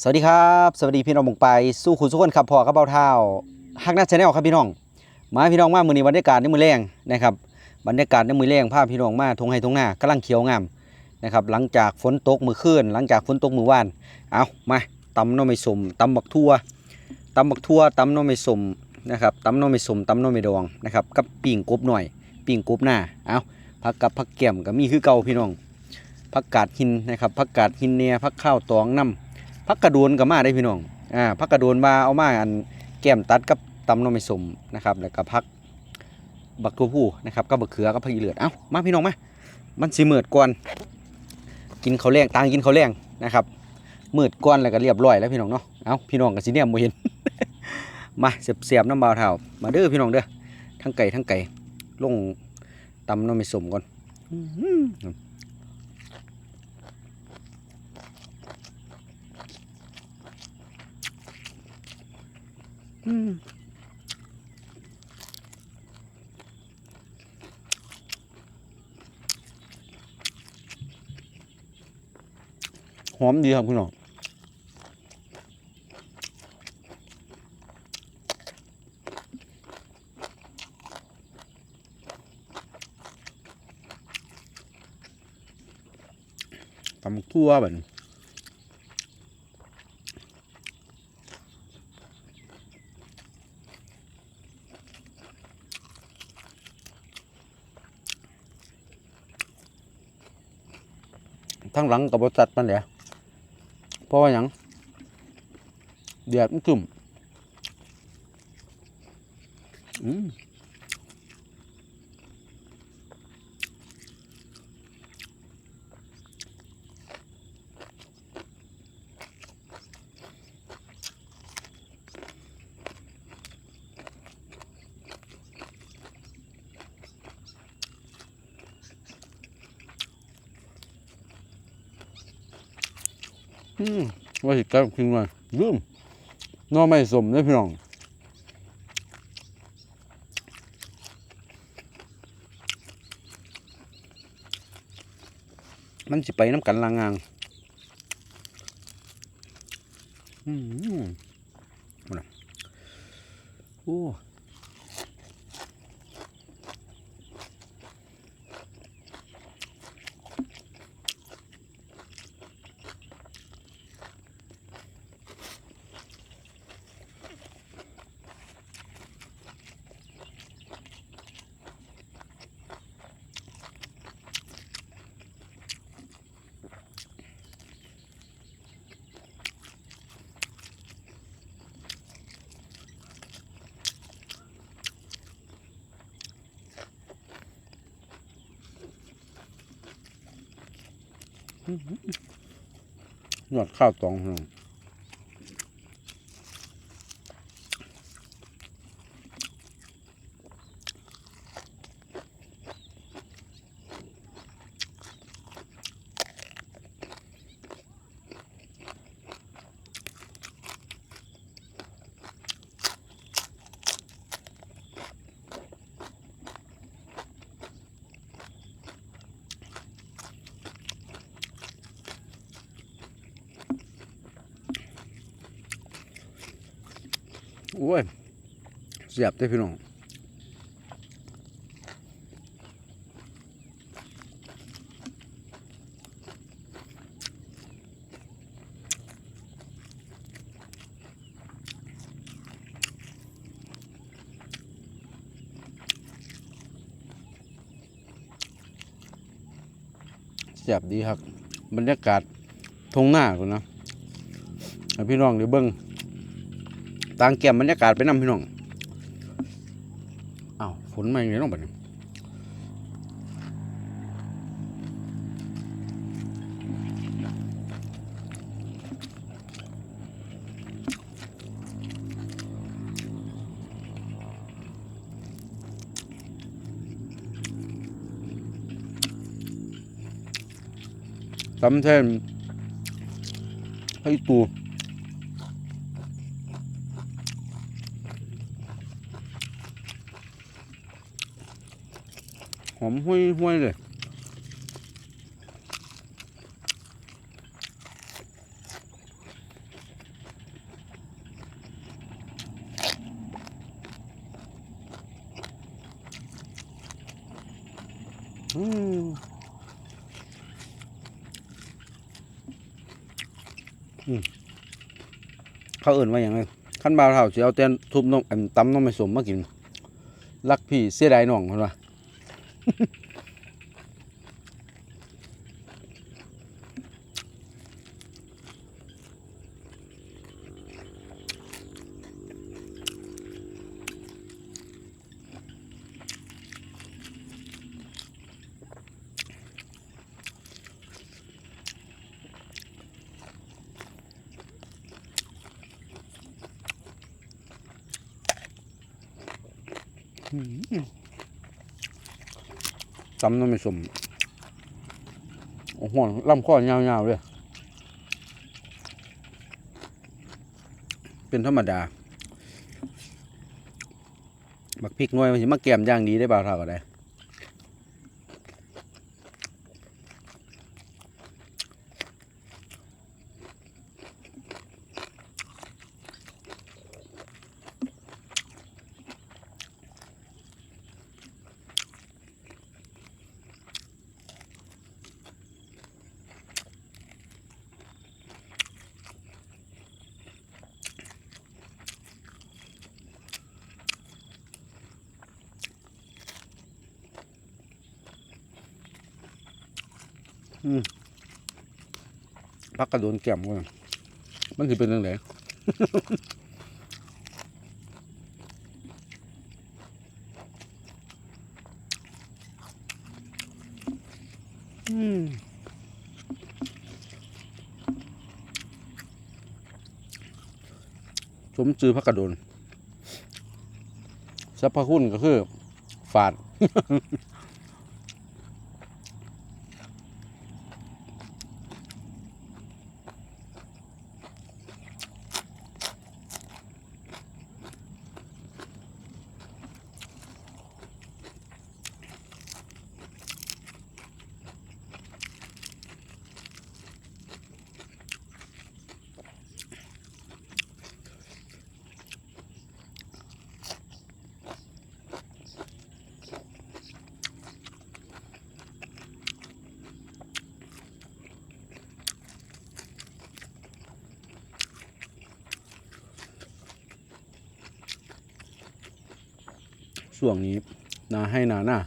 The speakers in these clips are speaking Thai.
สวัสดีครับ สวัสดีพี่น้องหมงไปสู้คุณสุขคนครับพ่อครับเบาเท้าฮักหนัดชาแนลครับพี่น้อง มาพี่น้องมามือนี้บรรยากาศในมือแรงนะครับบรรยากาศในมือแรงภาพพี่น้องมาทงไห้ทงหน้ากำลังเขียวงามนะครับหลังจากฝนตกมือคืนหลังจากฝนตกมือว่านเอามาตำหน้อไม่สมตำบักทั่วตำบักทั่วตำหน้อไม่สมนะครับตำหน้อไม่สมตำหน้อไม่ดองนะครับกับปิ่งกบหน่อย ปิ่งกบหน้าเอาผักกับผักแก้มก็มีคือเก่าพี่น้องผักกาดหินนะครับผักกาดหินเนี่ยผักข้าวตองน้ำ พักกระโดนก็มาได้พี่น้องอ่าพักกระโดนมาเอามาอันแก้มตัดกับตำน้ำไม่สมนะครับแล้วก็พักบักตัวผู้นะครับกับบักเขือกับผักอีเลือดเอ้ามาพี่น้องมามันสิมืดก่อนกินเขาแรงต่างกินเขาแรงนะครับมืดก่อนแล้วก็เรียบร้อยแล้วพี่น้องเนาะเอ้าพี่น้องกับสิเนี่ยโมเห็นมาเสียบๆน้ำเบาเท่ามาเด้อพี่น้องเด้อทั้งไก่ทั้งไก่ลงตำน้ำไม่สมก่อน อื้อหือมหอมดีครับคุณน้องตำทั่วแบบนี้ ทั้งหลังกับบริษัทมันแหละเพราะว่าอยังเดือดมันจุ่มอืม ว่าสิกลับขึ้นมาลืมน้อไม่สมเด้พี่น้องมันสิไปน้ำกันลางงางอืมเอาล่ะโอ้ ยอดข้าวตองหนึ่งโอ้ยเสียบได้พี่น้องเสียบดีครับ บรรยากาศทงหน้าก่อนะให้พี่น้องเดี๋ยวเบิ้ง ต่างแก้มบรรยากาศไปนำพี่น้องอ้าวฝนมาอย่างไรน้องบัดนี้ตำแทนให้ตู อมห้วยห้วยเลยอืมเขาเอื่นว่าอย่างไรขั้นบาวเท่าจะเอาเต้นทุบน้องตำน้องไม่สมมากินรักพี่เสียดายน่องคนละา ตำน้ำไม่สมโอ้โหลำข้อยาวๆเลยเป็นธรรมดาบักพริกน่อยมันจะมาแกมย่างดีได้บ่าวเท่ากันเลย พักกระโดนแก้มกันมันสิเป็นยังไงสมจือพักกระโดนสรรพคุณก็คือ ฝาด ช่วงนี้นาให้นาหน้า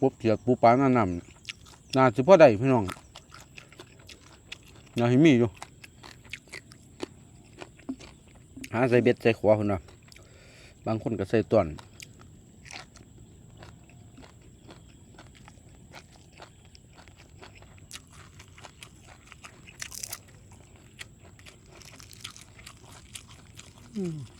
ปุ๊บเกียกปูปลาหน้านำนาสิพ่อได้พี่น้องนาหิมีอยู่หาใส่เบ็ดใส่ขวาคนว่าบางคนก็ใส่ต้นอืม เ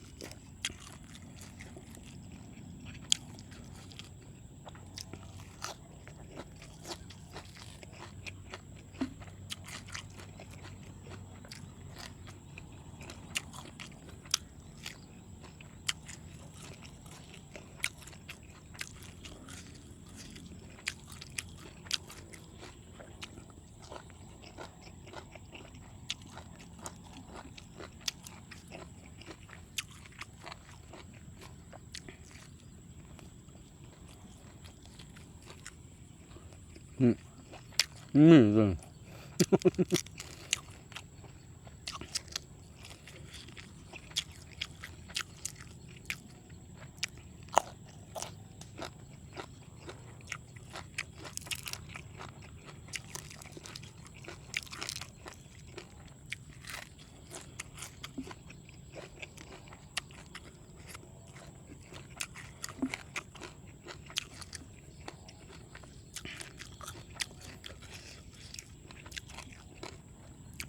ลย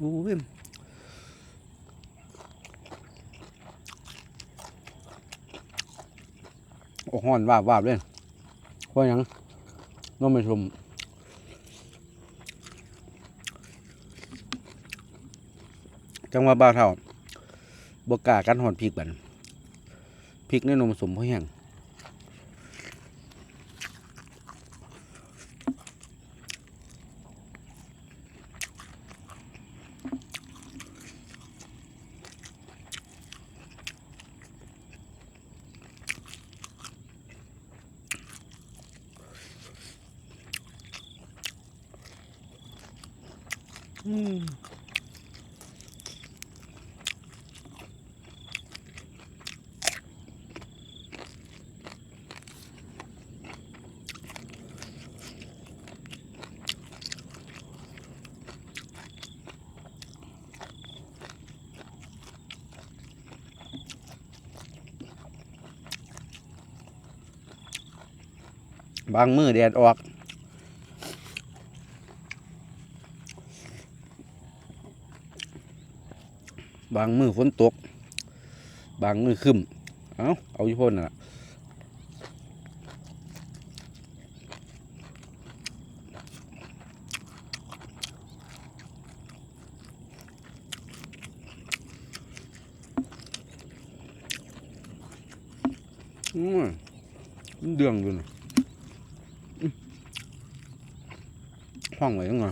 โอ้ยโอ้ห้อนวาบวาบเลยเพราะยังน้องไม่ชมจังหวะบ้าเท่าบกล้ากันหอนพริกบันพริกในนมสมเพราะหยัง อืม บางมือแดดออก บางมือฝนตก บางมือครึมเอาเอาอยู่พ่นน่ะอืมมันเดืองอยู่นะอื้อ ห้องไว้ยังไง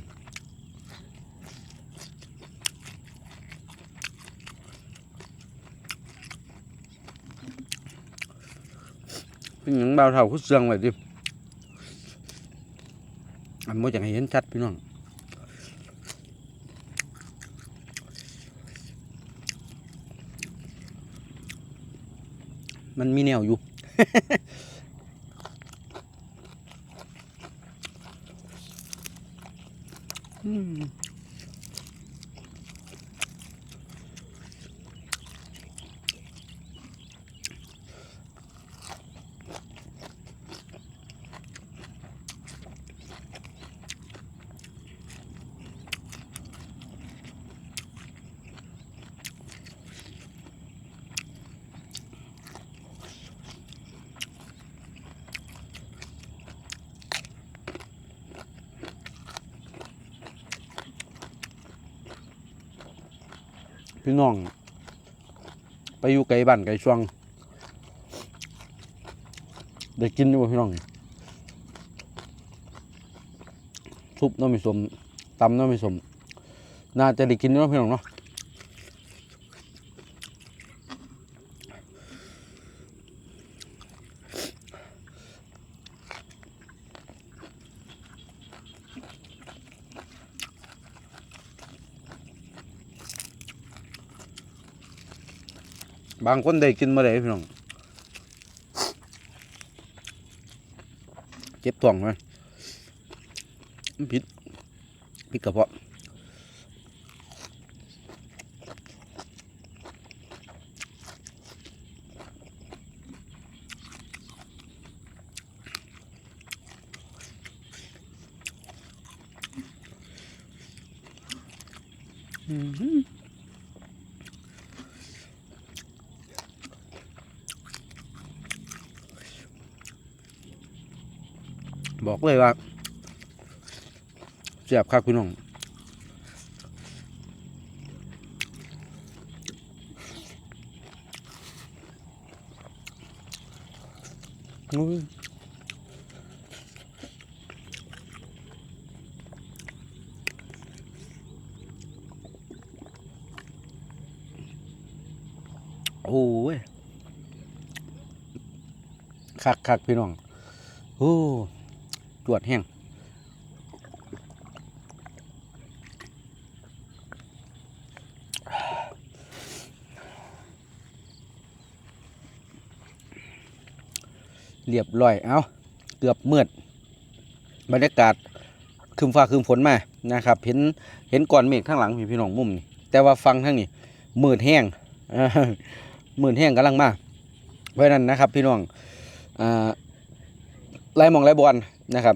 เป็นหยังเบาเท่าคุดเสืองไว้ดิอันโมจังให้เห็นชัดพี่น้อง มันมีแนวอยู่ อืม พี่น้อง ไปอยู่ไกลบ้านไกลช่วงได้กินอยู่พี่น้องทุบน้ำมีสมตำน้ำมีสมน่าจะได้กินอยู่เนาะพี่น้องเนาะ บางคนได้กินมาได้พี่น้องเจ็บท้องไหมมันผิดผิดกระเพาะอื้อ บอกเลยว่าเสียบครับพี่น้องอุ้ยโอ้ยคักคักพี่น้อง โอ้ จวดแห้งเรียบร้อย เอาเกือบมืดบรรยากาศคืมฟ้าคืมฝนมา นะครับ เห็น เห็นก่อนเมฆข้างหลังพี่พี่น้องมุมนี่ แต่ว่าฟังทั้งนี้มืดแห้งมืดแห้งกำลังมา เพราะนั้นนะครับ พี่น้องอ่า ไล่มองไล่บอลนะครับ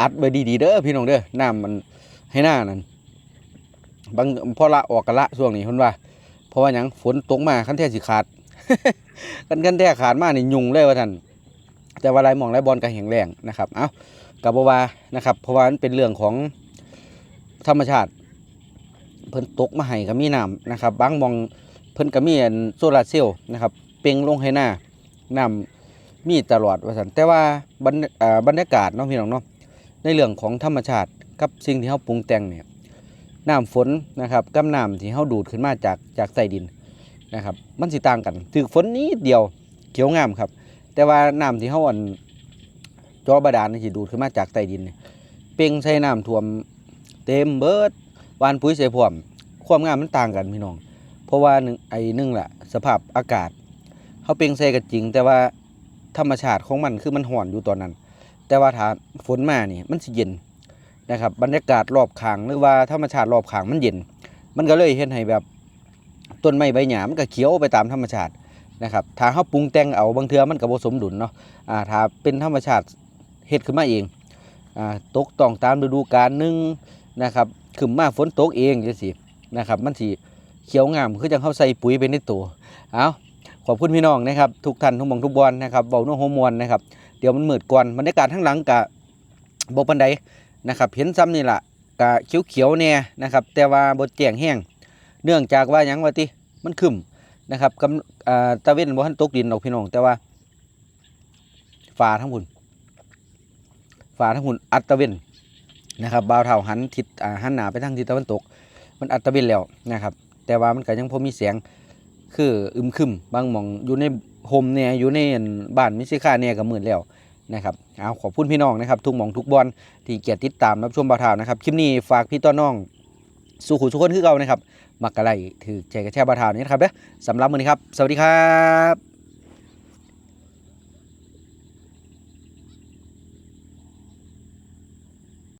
อัดไว้ดีๆเด้อพี่น้องเด้อน้ำมันให้หน้านั่นบางพอละออกกันละช่วงนี้เพิ่นว่า เพราะว่าหยังฝนตกมาคันแท้สิขาดคันคันแท้ขาดมากนี่ยุ่งเลยว่าท่านแต่ว่าไล่มองไล่บอลก็แข็งแรงนะครับ เอ้ากับว่านะครับ เพราะว่ามันเป็นเรื่องของธรรมชาติ เพิ่นตกมาให้ก็มีน้ำนะครับ บางมองเพิ่นก็มีโซลาร์เซลล์นะครับ เป่งลงให้หน้าน้ำ มีตลอดว่าสันแต่ว่าบรรบรรยากาศเนาะพี่น้องเนาะในเรื่องของธรรมชาติกับสิ่งที่เฮาปรุงแต่งเนี่ยน้ำฝนนะครับกับน้ำที่เฮาดูดขึ้นมาจากจากใต้ดินนะครับ มันสิต่างกันถึกฝนนิดเดียวเขียวงามครับ แต่ว่าน้ำที่เฮาอันจอบาดาลนี่สิดูดขึ้นมาจากใต้ดินเปียเป่งใส่น้ำท่วมเต็มเบิดวานปุ๋ยใส่พร้อมความงามมันต่างกันพี่น้อง เพราะว่าหนึ่งไอ้หนึ่งแหละสภาพอากาศเฮาเป่งใส่ก็จริง แต่ว่า ธรรมชาติของมันคือมันร้อนอยู่ตอนนั้น แต่ว่าถ้าฝนมานี่มันสิเย็นนะครับ บรรยากาศรอบขางหรือว่าธรรมชาติรอบขางมันเย็น มันก็เลยเฮ็ดให้แบบต้นไม้ใบหญ้ามันก็เขียวไปตามธรรมชาตินะครับถ้าเฮาปรุงแต่งเอาบางเทือมันก็บ่สมดุลเนาะอ่าถ้าเป็นธรรมชาติเฮ็ดขึ้นมาเองอ่าตกต้องตามฤดูกาลหนึงนะครับขึ้นมาฝนตกเองจังซี่นะครับ มันสิเขียวงามคือจังเฮาใส่ปุ๋ยไปในตัวเอา ขอบคุณพี่น้องนะครับทุกท่านทุกมองทุกบอลนะครับเว้าน้โฮมวนนะครับเดี๋ยวมันมืดก่อนบรรยากาศทั้างหลังกะบ่ปานใดนะครับเห็นซ้ำนี่แหละกะเขียวๆแน่นะครับแต่ว่าบ่แจงแห้งเนื่องจากว่ายังว่าติมันครึ้มนะครับกำอ่าตะเวนบ่ทันตกดินดอกพี่น้องแต่ว่าฟ้าทั้งพุ่นฟ้าทั้งพุ่นอัดตะเวนนะครับบ่าวเท่าหันทิศหันหนาไปทางทิศตะวันตก มันอัดตะเวนแล้วนะครับแต่ว่ามันก็ยังพอมีแสง คืออึมครึมบางหม่องอยู่ในโฮมเนี่ยอยู่ในบ้านมิสิค่าเนี่ยก็มืดแล้วนะครับเอาขอบคุณพี่น้องนะครับ ทุกหมองทุกบอลที่เกียรติติดตามรับชมบ่าวเท่านะครับคลิปนี้ฝากพี่ต้อนน้องสู่ขู่ทุกคนคือเก่านะครับมักกะไลถือใจกระแช่บ่าวเท่านี้นะครับเด้อสำหรับมื้อนี้ครับ สวัสดีครับ